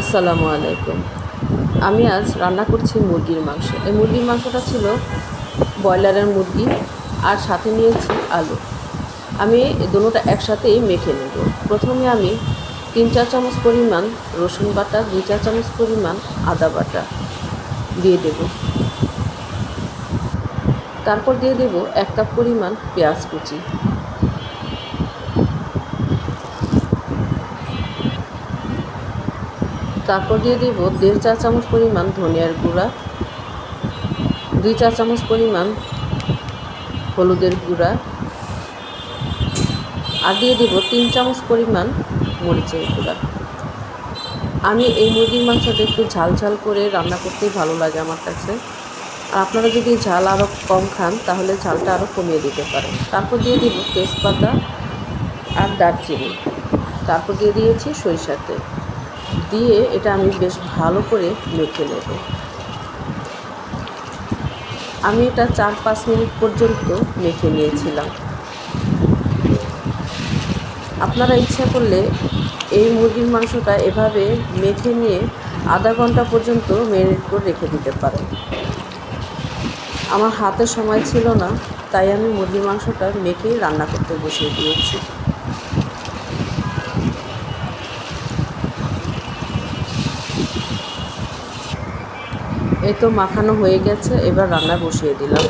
আসসালামু আলাইকুম। আমি আজ রান্না করছি মুরগির মাংস। এই মুরগির মাংসটা ছিল ব্রয়লারের মুরগি আর সাথে নিয়েছি আলু। আমি দুটোটা একসাথেই মেখে নেব। প্রথমে আমি তিন চার চামচ পরিমাণ রসুন বাটা, দুই চার চামচ পরিমাণ আদা বাটা দিয়ে দেব। তারপর দিয়ে দেব এক কাপ পরিমাণ পেঁয়াজ কুচি। তারপর দিয়ে দেব দেড় চা চামচ পরিমাণ ধনিয়ার গুঁড়া, দুই চা চামচ পরিমাণ হলুদের গুঁড়া আর দিয়ে দেব তিন চামচ পরিমাণ মরিচের গুঁড়া। আমি এই মুরগির মাংসটা একটু ঝাল ঝাল করে রান্না করতেই ভালো লাগে আমার কাছে। আর আপনারা যদি ঝাল আরও কম খান, তাহলে ঝালটা আরও কমিয়ে দিতে পারেন। তারপর দিয়ে দিব তেজপাতা আর দারচিনি। তারপর দিয়ে দিয়েছি সরিষার তেল। দিয়ে এটা আমি বেশ ভালো করে মেখে নেব। আমি এটা চার পাঁচ মিনিট পর্যন্ত মেখে নিয়েছিলাম। আপনারা ইচ্ছা করলে এই মুরগির মাংসটা এভাবে মেখে নিয়ে আধা ঘণ্টা পর্যন্ত মেরিনেট করে রেখে দিতে পারেন। আমার হাতে সময় ছিল না, তাই আমি মুরগির মাংসটা মেখেই রান্না করতে বসিয়ে দিয়েছি। এই তো মাখানো হয়ে গেছে, এবার রান্না বসিয়ে দিলাম।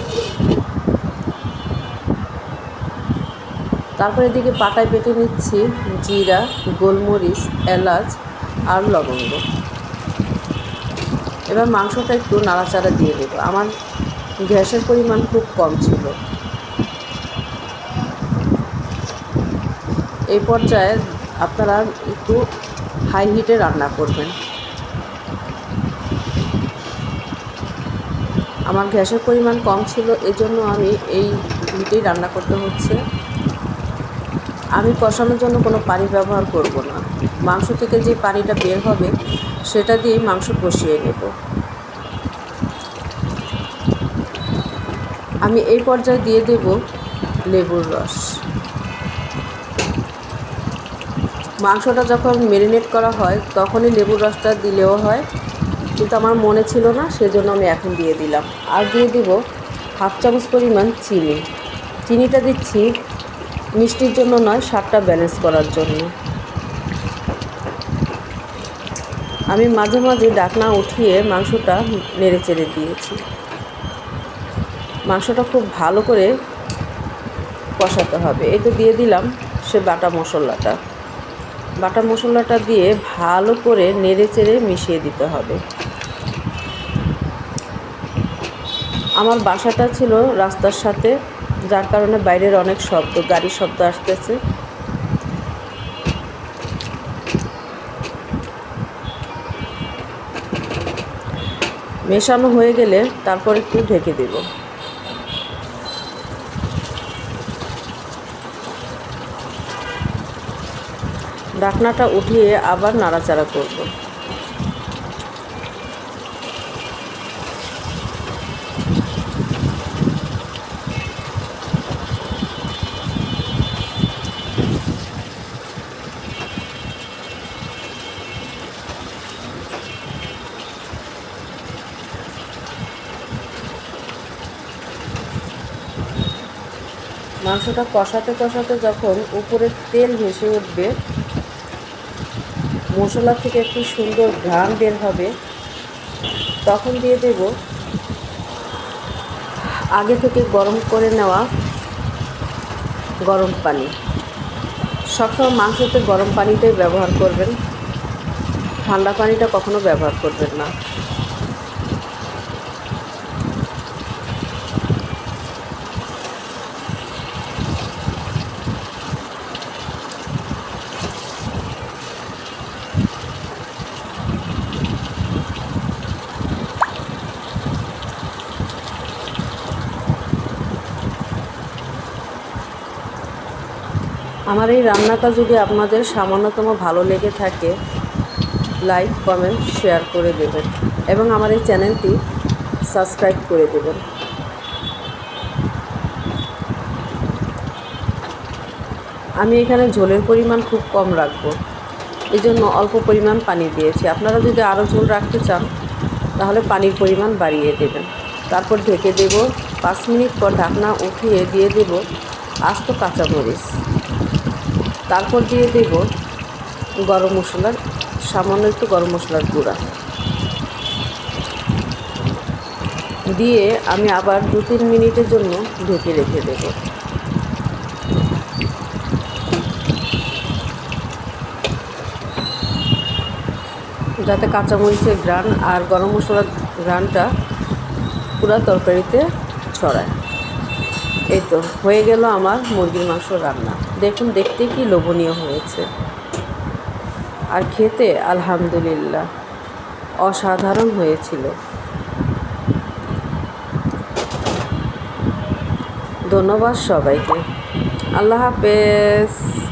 তারপরে এদিকে পাটায় পেটে নিচ্ছি জিরা, গোলমরিচ, এলাচ আর লবঙ্গ। এবার মাংসটা একটু নাড়াচাড়া দিয়ে দেবো। আমার গ্যাসের পরিমাণ খুব কম ছিল। এই পর্যায়ে আপনারা একটু হাই হিটে রান্না করবেন। আমার গ্যাসের পরিমাণ কম ছিল, এজন্য আমি এই হিটেই রান্না করতে হচ্ছে। আমি কষানোর জন্য কোনো পানি ব্যবহার করব না। মাংস থেকে যে পানিটা বের হবে, সেটা দিয়েই মাংস কষিয়ে নেব। আমি এই পর্যায়ে দিয়ে দেব লেবুর রস। মাংসটা যখন মেরিনেট করা হয়, তখনই লেবুর রসটা দিলেও হয়। কিন্তু আমার মনে ছিল না, সেজন্য আমি এখন দিয়ে দিলাম। আর দিয়ে দিব হাফ চামচ পরিমাণ চিনি। চিনিটা দিচ্ছি মিষ্টির জন্য নয়, স্বাদটা ব্যালেন্স করার জন্য। আমি মাঝে মাঝে ডাকনা উঠিয়ে মাংসটা নেড়ে চেড়ে দিয়েছি। মাংসটা খুব ভালো করে কষাতে হবে। এই তো দিয়ে দিলাম সে বাটা মশলাটা। বাটা মশলাটা দিয়ে ভালো করে নেড়ে চেড়ে মিশিয়ে দিতে হবে। আমার বাসাটা ছিল রাস্তার সাথে, যার কারণে বাইরের অনেক শব্দ, গাড়ির শব্দ আসতেছে। মেশানো হয়ে গেলে তারপর একটু ঢেকে দেব। ডাকনাটা উঠিয়ে আবার নাড়াচাড়া করব। মাংসটা কষাতে কষাতে যখন উপরে তেল ভেসে উঠবে মশলা থেকে একটি সুন্দর ঘ্রাণ বের হবে, তখন দিয়ে দেব আগে থেকে গরম করে নেওয়া গরম পানি। সবসময় মাংসতে গরম পানিটাই ব্যবহার করবেন, ঠান্ডা পানিটা কখনো ব্যবহার করবেন না। আমার এই রান্নাটা যদি আপনাদের সামান্যতম ভালো লেগে থাকে লাইক কমেন্ট শেয়ার করে দেবেন এবং আমার এই চ্যানেলটি সাবস্ক্রাইব করে দেবেন। আমি এখানে ঝোলের পরিমাণ খুব কম রাখব এই জন্য অল্প পরিমাণ পানি দিয়েছি। আপনারা যদি আরও ঝোল রাখতে চান, তাহলে পানির পরিমাণ বাড়িয়ে দেবেন। তারপর ঢেকে দেব পাঁচ মিনিট পর ঢাকনা উঠিয়ে দিয়ে দেব আস্ত কাঁচামরিচ। তারপর দিয়ে দেব গরম মশলার, সামান্য একটু গরম মশলার গুঁড়া। দিয়ে আমি আবার দু তিন মিনিটের জন্য ঢেকে রেখে দেব। যাতে কাঁচামরিচের গ্রান আর গরম মশলার গ্রানটা পুরা তরকারিতে ছড়ায়। এই তো, হয়ে গেল আমার মুরগির মাংস রান্না। দেখুন, দেখতে কি লোভনীয় হয়েছে। আর খেতে আলহামদুলিল্লাহ, অসাধারণ হয়েছিল। ধন্যবাদ সবাইকে। আল্লাহ হাফেজ।